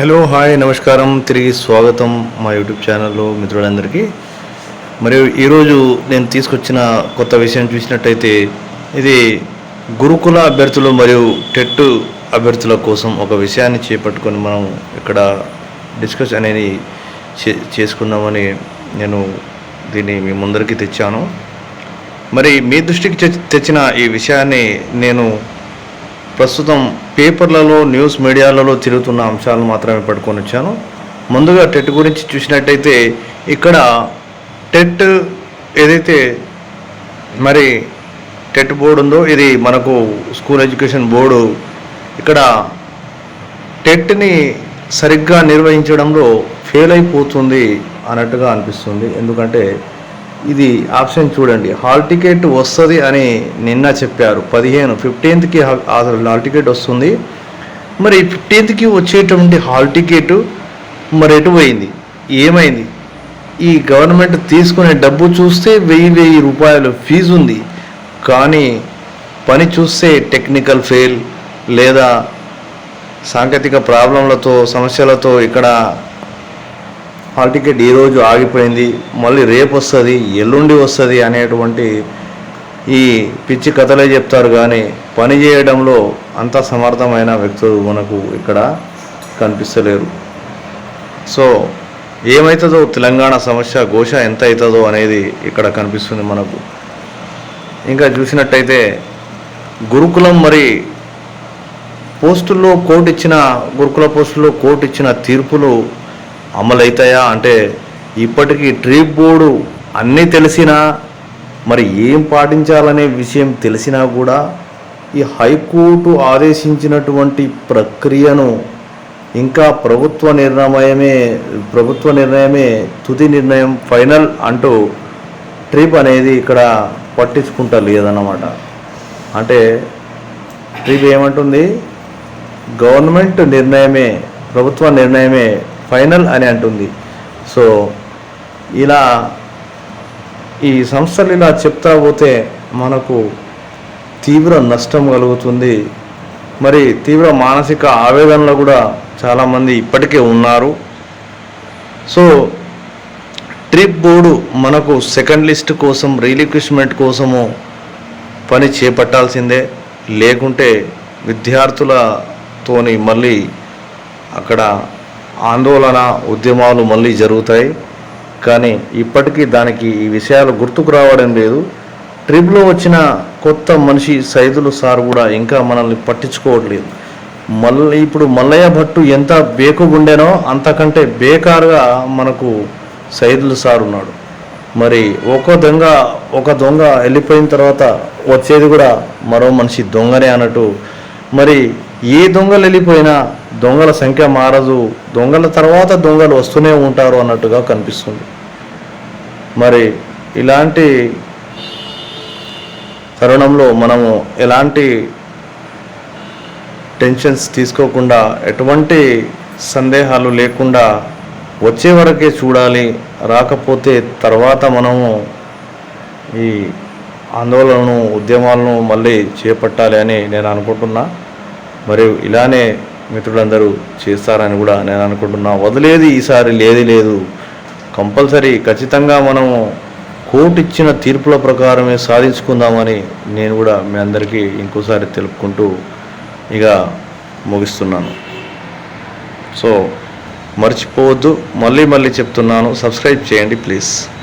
Hello hi నమస్కారం. తిరిగి స్వాగతం మా యూట్యూబ్ ఛానల్లో మిత్రులందరికీ. మరియు ఈరోజు నేను తీసుకొచ్చిన కొత్త విషయం చూసినట్టయితే ఇది గురుకుల అభ్యర్థులు మరియు టెట్ అభ్యర్థుల కోసం ఒక విషయాన్ని చేపట్టుకొని మనం ఇక్కడ డిస్కస్ అనేది చే చేసుకుందామని నేను దీన్ని మీ ముందరికి తెచ్చాను. మరి మీ దృష్టికి తెచ్చిన ఈ విషయాన్ని నేను ప్రస్తుతం పేపర్లలో న్యూస్ మీడియాలలో తిరుగుతున్న అంశాలను మాత్రమే పట్టుకొని వచ్చాను. ముందుగా టెట్ గురించి చూసినట్టయితే ఇక్కడ టెట్ ఏదైతే మరి టెట్ బోర్డు ఉందో ఇది మనకు స్కూల్ ఎడ్యుకేషన్ బోర్డు ఇక్కడ టెట్ని సరిగ్గా నిర్వహించడంలో ఫెయిల్ అయిపోతుంది అన్నట్టుగా అనిపిస్తుంది. ఎందుకంటే ఇది ఆప్షన్ చూడండి. హాల్ టికెట్ వస్తుంది అని నిన్న చెప్పారు. పదిహేను ఫిఫ్టీన్త్కి హాల్ టికెట్ వస్తుంది. మరి ఫిఫ్టీన్త్కి వచ్చేటువంటి హాల్ టికెట్ మరి ఎటు పోయింది? ఏమైంది? ఈ గవర్నమెంట్ తీసుకునే డబ్బు చూస్తే వెయ్యి వెయ్యి రూపాయలు ఫీజు ఉంది. కానీ పని చూస్తే టెక్నికల్ ఫెయిల్ లేదా సాంకేతిక ప్రాబ్లంలతో సమస్యలతో ఇక్కడ హాల్ టికెట్ ఈరోజు ఆగిపోయింది మళ్ళీ రేపు వస్తుంది ఎల్లుండి వస్తుంది అనేటువంటి ఈ పిచ్చి కథలే చెప్తారు. కానీ పని చేయడంలో అంత సమర్థమైన వ్యక్తులు మనకు ఇక్కడ కనిపిస్తలేరు. సో ఏమవుతుందో తెలంగాణ సమస్య ఘోష ఎంత అవుతుందో అనేది ఇక్కడ కనిపిస్తుంది మనకు. ఇంకా చూసినట్టయితే గురుకులం మరి పోస్టుల్లో కోర్టు ఇచ్చిన గురుకుల పోస్టుల్లో కోర్టు ఇచ్చిన తీర్పులు అమలవుతాయా అంటే ఇప్పటికీ ట్రీప్ బోర్డు అన్నీ తెలిసినా మరి ఏం పాటించాలనే విషయం తెలిసినా కూడా ఈ హైకోర్టు ఆదేశించినటువంటి ప్రక్రియను ఇంకా ప్రభుత్వ నిర్ణయమే ప్రభుత్వ నిర్ణయమే తుది నిర్ణయం ఫైనల్ అంటూ ట్రిప్ అనేది ఇక్కడ పట్టించుకుంటా లేదన్నమాట అంటే ట్రిప్ ఏమంటుంది? గవర్నమెంట్ నిర్ణయమే ప్రభుత్వ నిర్ణయమే ఫైనల్ అని అంటుంది. సో ఇలా ఈ సంస్థలు ఇలా చెప్తా పోతే మనకు తీవ్ర నష్టం కలుగుతుంది. మరి తీవ్ర మానసిక ఆవేదనలో కూడా చాలామంది ఇప్పటికే ఉన్నారు. సో ట్రిప్ బోర్డు మనకు సెకండ్ లిస్ట్ కోసం రీలిక్విష్మెంట్ కోసము పని చేపట్టాల్సిందే. లేకుంటే విద్యార్థులతోని మళ్ళీ అక్కడ ఆందోళన ఉద్యమాలు మళ్ళీ జరుగుతాయి. కానీ ఇప్పటికీ దానికి ఈ విషయాలు గుర్తుకు రావడం లేదు. ట్రిప్లో వచ్చిన కొత్త మనిషి సైదులు సార్ కూడా ఇంకా మనల్ని పట్టించుకోవట్లేదు. మళ్ళీ ఇప్పుడు మల్లయ్య భట్టు ఎంత బేకుగుండెనో అంతకంటే బేకారుగా మనకు సైదులు సార్ ఉన్నాడు. మరి ఒక దొంగ ఒక దొంగ వెళ్ళిపోయిన తర్వాత వచ్చేది కూడా మరో మనిషి దొంగనే అన్నట్టు. మరి ఏ దొంగలు వెళ్ళిపోయినా దొంగల సంఖ్య మారదు. దొంగల తర్వాత దొంగలు వస్తూనే ఉంటారు అన్నట్టుగా కనిపిస్తుంది. మరి ఇలాంటి తరుణంలో మనము ఎలాంటి టెన్షన్స్ తీసుకోకుండా ఎటువంటి సందేహాలు లేకుండా వచ్చే వరకే చూడాలి. రాకపోతే తర్వాత మనము ఈ ఆందోళనను ఉద్యమాలను మళ్ళీ చేపట్టాలి అని నేను అనుకుంటున్నా. మరియు ఇలానే మిత్రులందరూ చేస్తారని కూడా నేను అనుకుంటున్నా. వదిలేది ఈసారి లేది లేదు. కంపల్సరీ ఖచ్చితంగా మనము కోర్టు ఇచ్చిన తీర్పుల ప్రకారమే సాధించుకుందామని నేను కూడా మీ అందరికీ ఇంకోసారి తెలుపుకుంటూ ఇక ముగిస్తున్నాను. సో మర్చిపోవద్దు. మళ్ళీ మళ్ళీ చెప్తున్నాను. సబ్స్క్రైబ్ చేయండి ప్లీజ్.